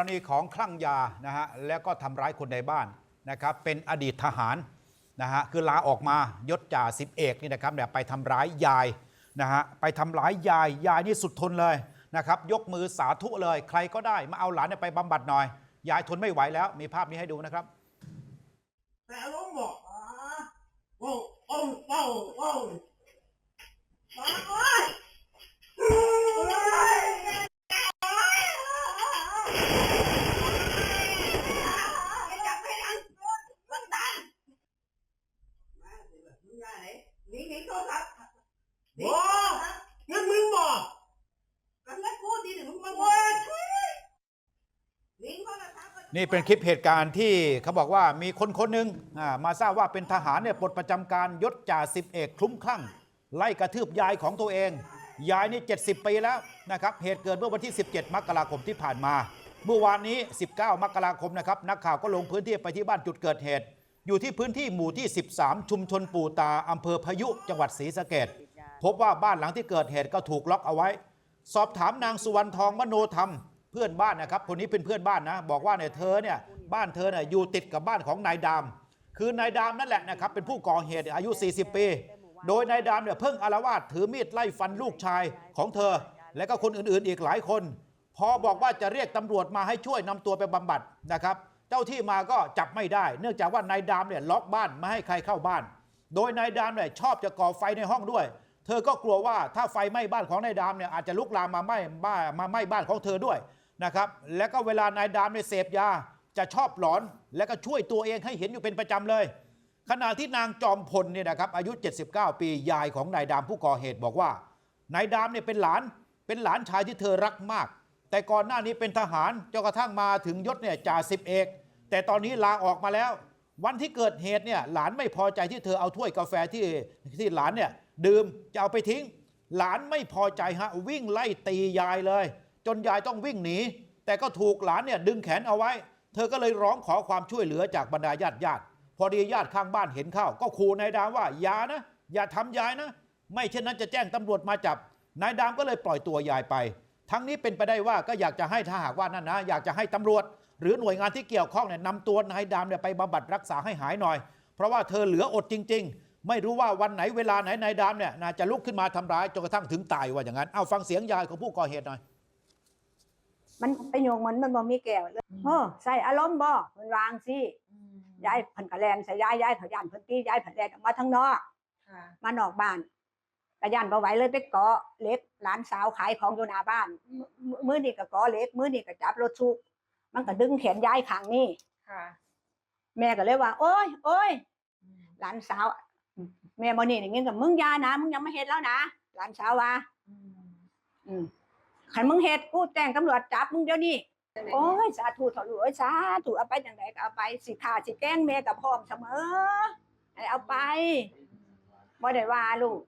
รณีของคลั่งยานะฮะแล้วก็ทำร้ายคนในบ้านนะครับเป็นอดีตทหารนะฮะคือลาออกมายศจ่าสิบเอกนี่นะครับเนี่ยไปทำร้ายยายนะฮะไปทำร้ายยายยายนี่สุดทนเลยนะครับยกมือสาธุเลย ใครก็ได้มาเอาหลานเนี่ยไปบำบัดหน่อย ยายทนไม่ไหวแล้ว มีภาพนี้ให้ดูนะครับแต่อารมบอกอ่าว้าวว้าวว้าวว้าวมาโอ้ยโอ้ยจับไปทางลังตันมาสิแบบมึงได้ไหนหนีหนีโทรศัพท์หนีโทรศัพท์ งั้นมึงบอก กันแล้วกูดีถึงมึงมาบ่นหนีโทรศัพท์ นี่เป็นคลิปเหตุการณ์ที่เขาบอกว่ามีคนคนหนึ่งอ่ามาทราบว่าเป็นทหารเนี่ยปลดประจำการยศจ่าสิบเอกคลุ้มคลั่ง ไล่กระทืบยายของตัวเอง ยายนี่ 70 ปีแล้วนะครับเหตุเกิดเมื่อวันที่ 17 มกราคมที่ผ่านมา เมื่อวานนี้ 19 มกราคมนะครับนักข่าวก็ลงพื้นที่ไปที่บ้านจุดเกิดเหตุ อยู่ที่พื้นที่หมู่ที่ 13 ชุมชนปู่ตาอำเภอพายุจังหวัดศรีสะเกดพบว่าบ้านหลังที่เกิดเหตุก็ถูกล็อกเอาไว้ สอบถามนางสุวรรณทองมโนธรรม เพื่อนบ้านนะครับคนนี้เป็นเพื่อนบ้านนะ บอกว่าเนี่ยเธอเนี่ยบ้านเธอเนี่ยอยู่ติดกับบ้านของนายดาม คือนายดามนั่นแหละนะครับเป็นผู้ก่อเหตุอายุ 40 ปี โดยนายดามเนี่ยเพิ่งอารวาสถือมีดไล่ฟันลูกชายของเธอ และก็คนอื่นๆอีกหลายคน พอบอกว่าจะเรียกตำรวจมาให้ช่วยนำตัวไปบำบัดนะครับ เจ้าที่มาก็จับไม่ได้ เนื่องจากว่านายดามเนี่ยล็อกบ้านไม่ให้ใครเข้าบ้าน โดยนายดามเนี่ยชอบจะก่อไฟในห้องด้วยเธอก็กลัวว่าถ้าไฟไหม้บ้านของนายดามเนี่ยอาจจะลุกลามมาไหม้บ้านมาไหม้บ้านของเธอด้วย นะครับ แล้วก็เวลานายดามเนี่ยเสพยา จะชอบหลอน แล้วก็ช่วยตัวเองให้เห็นอยู่เป็นประจำเลย ขณะที่นางจอมพลเนี่ยนะครับอายุ 79 ปียายของนายดามผู้ก่อเหตุบอกว่านายดามเนี่ยเป็นหลานเป็นหลานชายที่เธอรักมาก แต่ก่อนหน้านี้เป็นทหารจนกระทั่งมาถึงยศเนี่ยจ่าสิบเอกแต่ตอนนี้ลาออกมาแล้ว วันที่เกิดเหตุเนี่ยหลานไม่พอใจที่เธอเอาถ้วยกาแฟที่ที่หลานเนี่ยดื่มจะเอาไปทิ้ง หลานไม่พอใจฮะวิ่งไล่ตียายเลย จนยายต้องวิ่งหนีแต่ก็ถูกหลานเนี่ยดึงแขนเอาไว้ เธอก็เลยร้องขอความช่วยเหลือจากบรรดาญาติญาติพอดีญาติข้างบ้านเห็นเข้า ก็ขู่นายดามว่าอย่านะอย่าทำยายนะ ไม่เช่นนั้นจะแจ้งตำรวจมาจับนายดามก็เลยปล่อยตัวยายไป ทั้งนี้เป็นไปได้ว่าก็อยากจะให้ถ้าหากว่านั่นนะ อยากจะให้ตำรวจ หรือหน่วยงานที่เกี่ยวข้องเนี่ยนำตัวนายดามเนี่ยไปบำบัดรักษาให้หายหน่อย เพราะว่าเธอเหลืออดจริง ๆ ไม่รู้ว่าวันไหนเวลาไหนนายดามเนี่ยจะลุกขึ้นมาทำร้ายจนกระทั่งถึงตายว่าอย่างนั้นเอาฟังเสียงยายของผู้ก่อเหตุหน่อย มันประโยคมันมันบ่มีแก้วเลยเออใส่อารมณ์บ่เพิ่นวางสิยายเพิ่นกะแลนใส่ยายยายเขาย่านเพิ่นตียายเพิ่นแลนออกมาทางนอกค่ะมานอกบ้านกะย่านบ่ไหวเลยไปเกาะเหล็กหลานสาวขายของอยู่หน้าบ้าน มื้อมื้อนี้ก็เกาะเหล็กมื้อนี้ก็จับรถทุกข์มันก็ดึงแขนยายข้างนี้ค่ะแม่ก็เลยว่า โอ้ยโอ้ยหลานสาว แม่บ่นี่อย่างงี้ก็มึงอยานะมึงยังไม่เฮ็ดแล้วนะหลานสาวว่าอืม ขันมึงเฮ็ดกูแจ้งตำรวจจับมึงเดี๋ยวนี้โอ้ยสาธุเถอะลูกเอ้ยสาธุเอาไปจังไดก็เอาไปสิขาสิแกล้งแม่กับพร้อมเสมอให้เอาไปบ่ได้ว่าลูก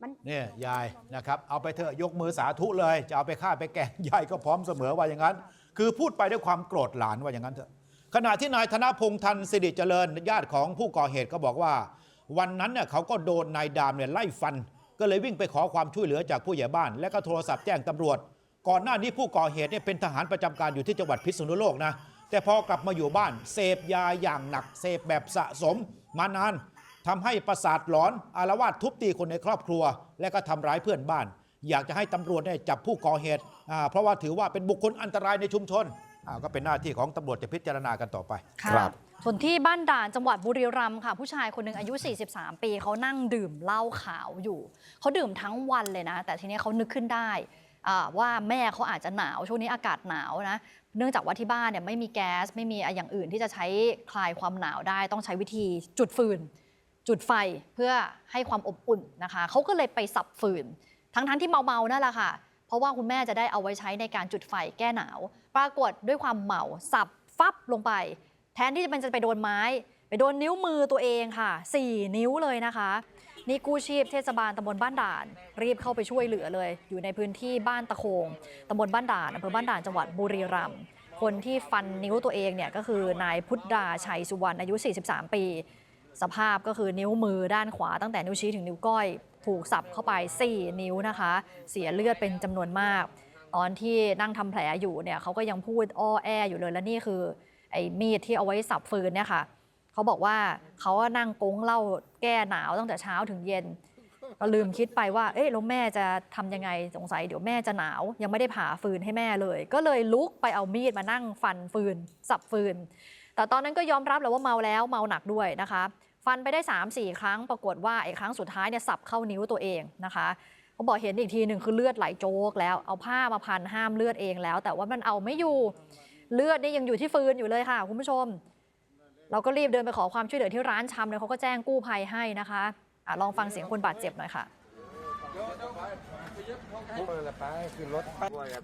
มันเนี่ยยายนะครับ เอาไปเถอะยกมือสาธุเลย จะเอาไปฆ่าไปแกล้งยายก็พร้อมเสมอว่าอย่างนั้น คือพูดไปด้วยความโกรธหลานว่าอย่างนั้นเถอะขณะที่นายธนพงษ์ทันสิริเจริญญาติของผู้ก่อเหตุก็บอกว่า วันนั้นเนี่ยเขาก็โดนนายดามเนี่ยไล่ฟัน ก็เลยวิ่งไปขอความช่วยเหลือจากผู้ใหญ่บ้าน และก็โทรศัพท์แจ้งตำรวจ ก่อนหน้านี้ผู้ก่อเหตุเนี่ยเป็นทหารประจำการอยู่ที่จังหวัดพิษณุโลกนะแต่พอกลับมาอยู่บ้าน เสพยาอย่างหนัก เสพแบบสะสม มานานทำให้ประสาทหลอนอารวาสทุบตีคนในครอบครัว และก็ทำร้ายเพื่อนบ้าน อยากจะให้ตำรวจเนี่ยจับผู้ก่อเหตุอ่าเพราะว่าถือว่าเป็นบุคคลอันตรายในชุมชนอ่าก็เป็นหน้าที่ของตำรวจจะพิจารณากันต่อไปค่ะ ส่วนที่บ้านด่านจังหวัดบุรีรัมย์ค่ะ ผู้ชายคนหนึ่งอายุ 43 ปีเขานั่งดื่มเหล้าขาวอยู่ เขาดื่มทั้งวันเลยนะ แต่ทีนี้เขานึกขึ้นได้ว่าแม่เขาอาจจะหนาว ช่วงนี้อากาศหนาวนะ เนื่องจากว่าที่บ้านเนี่ยไม่มีแก๊ส ไม่มีอย่างอื่นที่จะใช้คลายความหนาวได้ ต้องใช้วิธีจุดฟืน จุดไฟเพื่อให้ความอบอุ่นนะคะเขาก็เลยไปสับฟืน ทั้งๆที่เมาๆนั่นแหละค่ะ เพราะว่าคุณแม่จะได้เอาไว้ใช้ในการจุดไฟแก้หนาว ปรากฏด้วยความเมาสับฟับลงไป แทนที่มันจะไปโดนไม้ ไปโดนนิ้วมือตัวเองค่ะ 4 นิ้วเลยนะคะ นี่กู้ชีพเทศบาลตำบลบ้านด่าน รีบเข้าไปช่วยเหลือเลย อยู่ในพื้นที่บ้านตะโคงตำบลบ้านด่านอำเภอบ้านด่านจังหวัดบุรีรัมย์คนที่ฟันนิ้วตัวเองเนี่ยก็คือนายพุทธดาชัยสุวรรณอายุ 43 ปี สภาพก็คือนิ้วมือด้านขวาตั้งแต่นิ้วชี้ถึงนิ้วก้อย ถูกสับเข้าไป 4 นิ้วนะคะ เสียเลือดเป็นจำนวนมาก ตอนที่นั่งทำแผลอยู่เนี่ยเขาก็ยังพูดอ้อแออยู่เลยและนี่คือ ไอ้มีดที่เอาไว้สับฟืนเนี่ยค่ะเขาบอกว่าเขาอะนั่งกงเล้าแก้หนาวตั้งแต่เช้าถึงเย็น ก็ลืมคิดไปว่า เอ๊ะแล้วแม่จะทำยังไงสงสัยเดี๋ยวแม่จะหนาว ยังไม่ได้ผ่าฟืนให้แม่เลย ก็เลยลุกไปเอามีดมานั่งฟันฟืน สับฟืน แต่ตอนนั้นก็ยอมรับแหละว่าเมาแล้วเมาหนักด้วยนะคะฟันไปได้ 3 4 ครั้งปรากฏว่าไอ้ครั้งสุดท้ายเนี่ยสับเข้านิ้วตัวเองนะคะเขาบอกเห็นอีกทีหนึ่งคือเลือดไหลโจกแล้วเอาผ้ามาพันห้ามเลือดเองแล้ว แต่ว่ามันเอาไม่อยู่ เลือดนี่ยังอยู่ที่ฟืนอยู่เลยค่ะคุณผู้ชม เราก็รีบเดินไปขอความช่วยเหลือที่ร้านชำเลยเขาก็แจ้งกู้ภัยให้นะคะอะลองฟังเสียงคนบาดเจ็บหน่อยค่ะ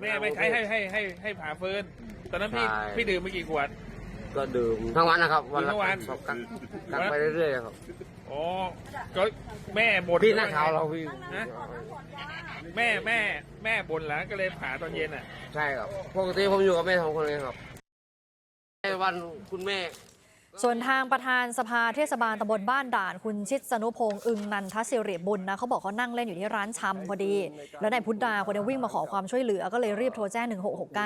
แม่ไม่ใช้ให้ให้ให้ให้ผ่าฟืนตอนนั้นพี่ใช่พี่ดื่มไปกี่ขวดก็ดื่มทั้งวันนะครับ วันดื่มทั้งวันครับกันกันไปเรื่อยๆครับ อ๋อก็แม่บ่นพี่นักข่าวเราพี่ฮะแม่แม่แม่บ่นแล้วก็เลยผ่าตอนเย็นอะ ใช่ครับ ปกติผมอยู่กับแม่สองคนเลยครับในวันคุณแม่ ส่วนทางประธานสภาเทศบาลตำบลบ้านด่าน คุณชิดสนุพงษ์อึงนันทศิริบุญนะเขาบอกเขานั่งเล่นอยู่ที่ร้านชำพอดี แล้วนายพุทธาคนนี้วิ่งมาขอความช่วยเหลือก็เลยรีบโทรแจ้ง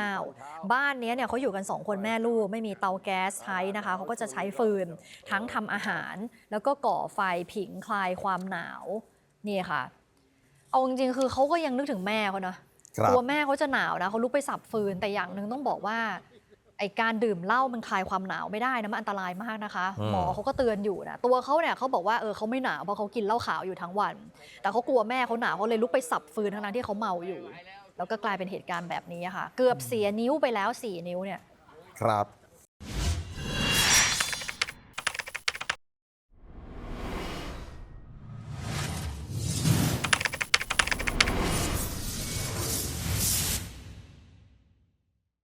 1669 บ้านเนี้ยเนี่ยเขาอยู่กัน 2 คนแม่ลูก ไม่มีเตาแก๊สใช้นะคะเขาก็จะใช้ฟืน ทั้งทำอาหาร แล้วก็ก่อไฟผิงคลายความหนาวนี่ค่ะ เอาจริงๆคือเขาก็ยังนึกถึงแม่เขาเนาะครับตัวแม่เขาจะหนาวนะเขาลุกไปสับฟืนแต่อย่างหนึ่งต้องบอกว่า ไอการดื่มเหล้ามันคลายความหนาวไม่ได้นะมันอันตรายมากนะคะ อืม หมอเขาก็เตือนอยู่นะตัวเขาเนี่ยเขาบอกว่าเออเขาไม่หนาวเพราะเขากินเหล้าขาวอยู่ทั้งวัน แต่เขากลัวแม่เขาหนาวเขาเลยลุกไปสับฟืนทั้งนั้นที่เขาเมาอยู่ แล้วก็กลายเป็นเหตุการณ์แบบนี้ค่ะ เกือบเสียนิ้วไปแล้วสี่นิ้วเนี่ย ครับ